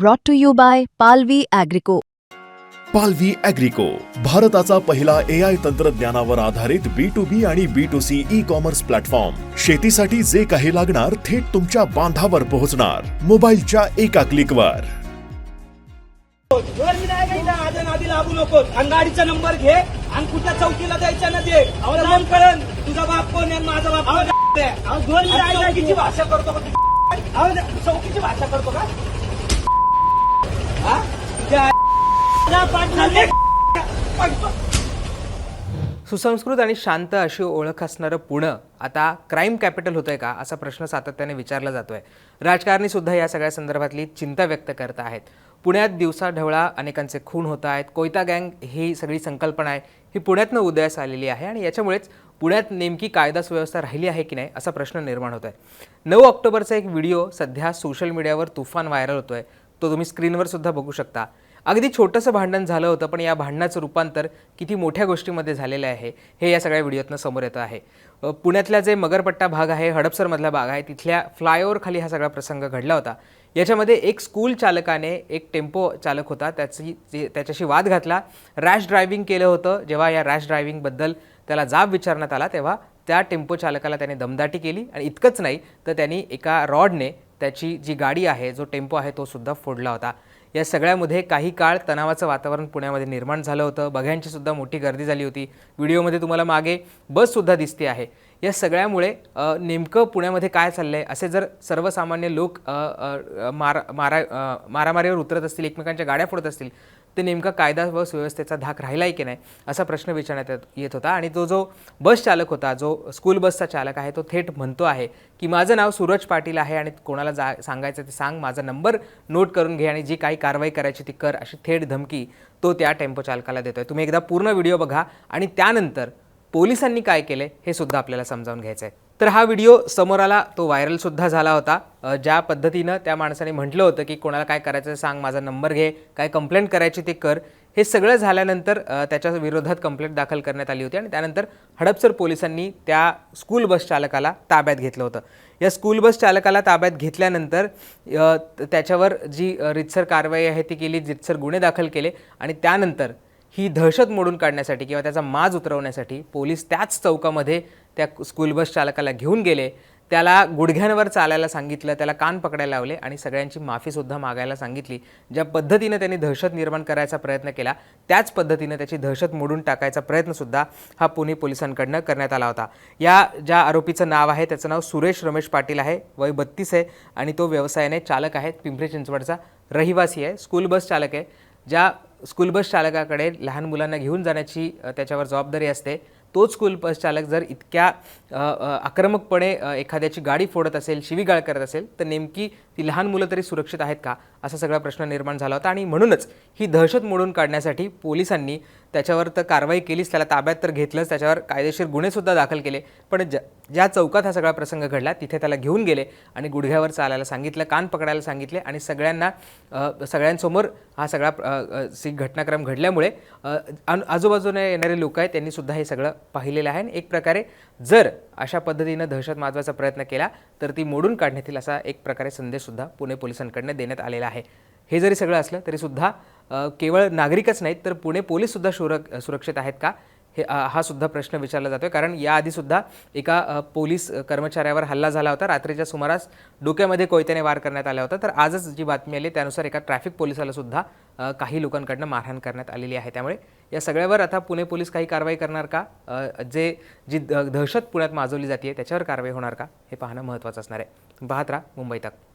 brought to you by Palvi Agrico. पालवी अॅग्रिको भारताचा पहिला ए आय तंत्रज्ञानावर आधारित बी टू बी आणि B to C e commerce platform शेतीसाठी जे काही लागणार थेट तुमच्या बांधावर पोहोचणार. मोबाईलच्या एका क्लिकवर वर मी नाही घ्यायचा आधी नादी लागू नको आणि गाडीचा नंबर घे आणि कुठल्या चौकीला द्यायचा ना फोन करण. तुझा बाप कोण आहे माझा बाप कोण आहे? दोन भाषा करतो का चौकीची भाषा करतो का? सुसंस्कृत आणि शांत अशी ओळख असणारं पुणं आता क्राईम कॅपिटल होतंय का असा प्रश्न सातत्याने विचारला जातोय. राजकारणी सुद्धा या सगळ्या संदर्भातली चिंता व्यक्त करत आहेत. पुण्यात दिवसाढवळा अनेकांचे खून होत आहेत. कोयता गँग ही सगळी संकल्पना आहे. ही पुण्यातनं उदयास आलेली आहे आणि याच्यामुळेच पुण्यात नेमकी कायदा सुव्यवस्था राहिली आहे की नाही असा प्रश्न निर्माण होत आहे नऊ ऑक्टोबरचा एक व्हिडिओ सध्या सोशल मीडियावर तुफान व्हायरल होतो आहे तो तुम्ही स्क्रीनवर सुद्धा बघू शकता. अगदी छोटंसं भांडण झालं होतं पण या भांडणाचं रूपांतर किती मोठ्या गोष्टीमध्ये झालेलं आहे हे या सगळ्या व्हिडिओतनं समोर येतं आहे. पुण्यातला पुण्यातल्या जे मगरपट्टा भाग आहे हडपसरमधला भाग आहे तिथल्या फ्लायओव्हरखाली हा सगळा प्रसंग घडला होता. याच्यामध्ये एक स्कूल चालकाने एक टेम्पो चालक होता त्याची त्याच्याशी वाद घातला. रॅश ड्रायव्हिंग केलं होतं जेव्हा या रॅश ड्रायव्हिंगबद्दल त्याला जाब विचारण्यात आला तेव्हा त्या टेम्पो चालकाला त्याने दमदाटी केली. आणि इतकंच नाही तर त्यांनी एका रॉडने त्याची जी गाडी आहे जो टेम्पो आहे तो सुद्धा फोडला होता. या सगळ्यामध्ये काही काळ तणावाचं वातावरण पुण्यामध्ये निर्माण झालं होतं. बघ्यांची सुद्धा मोठी गर्दी झाली होती. व्हिडिओमध्ये तुम्हाला मागे बससुद्धा दिसते आहे. या सगळ्यामुळे नेमकं पुण्यामध्ये काय चाललं आहे असे जर सर्वसामान्य लोक मार मारा मारा मारामारीवर उतरत असतील एकमेकांच्या गाड्या फोडत असतील ते नेमका कायदा व सुव्यवस्थेचा धाक राहिला आहे की नाही असा प्रश्न विचारण्यात येत- येत होता. आणि तो जो बस चालक होता जो स्कूल बसचा चालक आहे तो थेट म्हणतो आहे की माझं नाव सूरज पाटील आहे आणि कोणाला जा सांगायचं ते सांग. माझा नंबर नोट करून घे आणि जी काही कारवाई करायची ती कर अशी थेट धमकी तो त्या टेम्पो चालकाला देतोय. तुम्ही एकदा पूर्ण व्हिडिओ बघा आणि त्यानंतर पोलिसांनी काय केले हे सुद्धा आपल्याला समजावून घ्यायचं आहे तर हा व्हिडिओ समोर आला तो व्हायरलसुद्धा झाला होता. ज्या पद्धतीनं त्या माणसाने म्हटलं होतं की कोणाला काय करायचं सांग माझा नंबर घे काय कंप्लेंट करायची ते कर. हे सगळं झाल्यानंतर त्याच्या विरोधात कंप्लेंट दाखल करण्यात आली होती आणि त्यानंतर हडपसर पोलिसांनी त्या स्कूल बस चालकाला ताब्यात घेतलं होतं. या स्कूल बस चालकाला ताब्यात घेतल्यानंतर त्याच्यावर जी रितसर कारवाई आहे ती केली रितसर गुन्हे दाखल केले आणि त्यानंतर ही दहशत मोडून काढण्यासाठी किंवा त्याचा माज उतरवण्यासाठी पोलीस त्याच चौकामध्ये त्या स्कूल बस चालकाला घेऊन गेले. त्याला गुडघ्यांवर चालायला सांगितलं त्याला कान पकडायला लावले आणि सगळ्यांची माफीसुद्धा मागायला सांगितली. ज्या पद्धतीनं त्यांनी दहशत निर्माण करायचा प्रयत्न केला त्याच पद्धतीनं त्याची दहशत मोडून टाकायचा प्रयत्नसुद्धा हा पुणे पोलिसांकडनं करण्यात आला होता. या ज्या आरोपीचं नाव आहे त्याचं नाव सुरेश रमेश पाटील आहे वय बत्तीस आहे आणि तो व्यवसायाने चालक आहे पिंपरी चिंचवडचा रहिवासी आहे. स्कूल बस चालक आहे ज्या स्कूल बस चालकाकडे लहान मुलांना घेऊन जाण्याची त्याच्यावर जबाबदारी असते. तोच स्कूल बस चालक जर इतक्या आक्रमकपणे एखाद्याची गाडी फोडत असेल शिवीगाळ करत असेल तर नेमकी ती लहान मुलं तरी सुरक्षित आहेत का? असा सगळा प्रश्न निर्माण झाला होता आणि म्हणूनच ही दहशत मोडून काढण्यासाठी पोलिसांनी त्याच्यावर तर कारवाई केलीच त्याला ताब्यात तर घेतलंच त्याच्यावर कायदेशीर गुन्हेसुद्धा दाखल केले. पण ज्या ज्या चौकात हा सगळा प्रसंग घडला तिथे त्याला घेऊन गेले आणि गुडघ्यावर चालायला सांगितलं कान पकडायला सांगितले आणि सगळ्यांना सगळ्यांसमोर हा सगळा सी घटनाक्रम घडल्यामुळे आजूबाजूने येणारे लोक आहेत त्यांनीसुद्धा हे सगळं पाहिलेलं आहे. आणि एक प्रकारे जर अशा पद्धतीनं दहशत माजवायचा प्रयत्न केला तर ती मोडून काढण्यात येईल असा एक प्रकारे संदेशसुद्धा पुणे पोलिसांकडनं देण्यात आलेला आहे. हे जरी सगळं असलं तरीसुद्धा केवळ नागरिकच नाहीत तर पुणे पोलीससुद्धा सुरक सुरक्षित आहेत का? हे हा सुद्धा प्रश्न विचारला जातोय. कारण याआधीसुद्धा एका पोलीस कर्मचाऱ्यावर हल्ला झाला होता. रात्रीच्या सुमारास डोक्यामध्ये कोयत्याने वार करण्यात आला होता. तर आजच जी बातमी आली त्यानुसार एका ट्रॅफिक पोलिसाला सुद्धा काही लोकांकडनं मारहाण करण्यात आलेली आहे. त्यामुळे या सगळ्यावर आता पुणे पोलीस काही कारवाई करणार का? जे जी द- दहशत पुण्यात माजवली जाते त्याच्यावर कारवाई होणार का? हे पाहणं महत्त्वाचं असणार आहे. पाहत राहा मुंबई तक.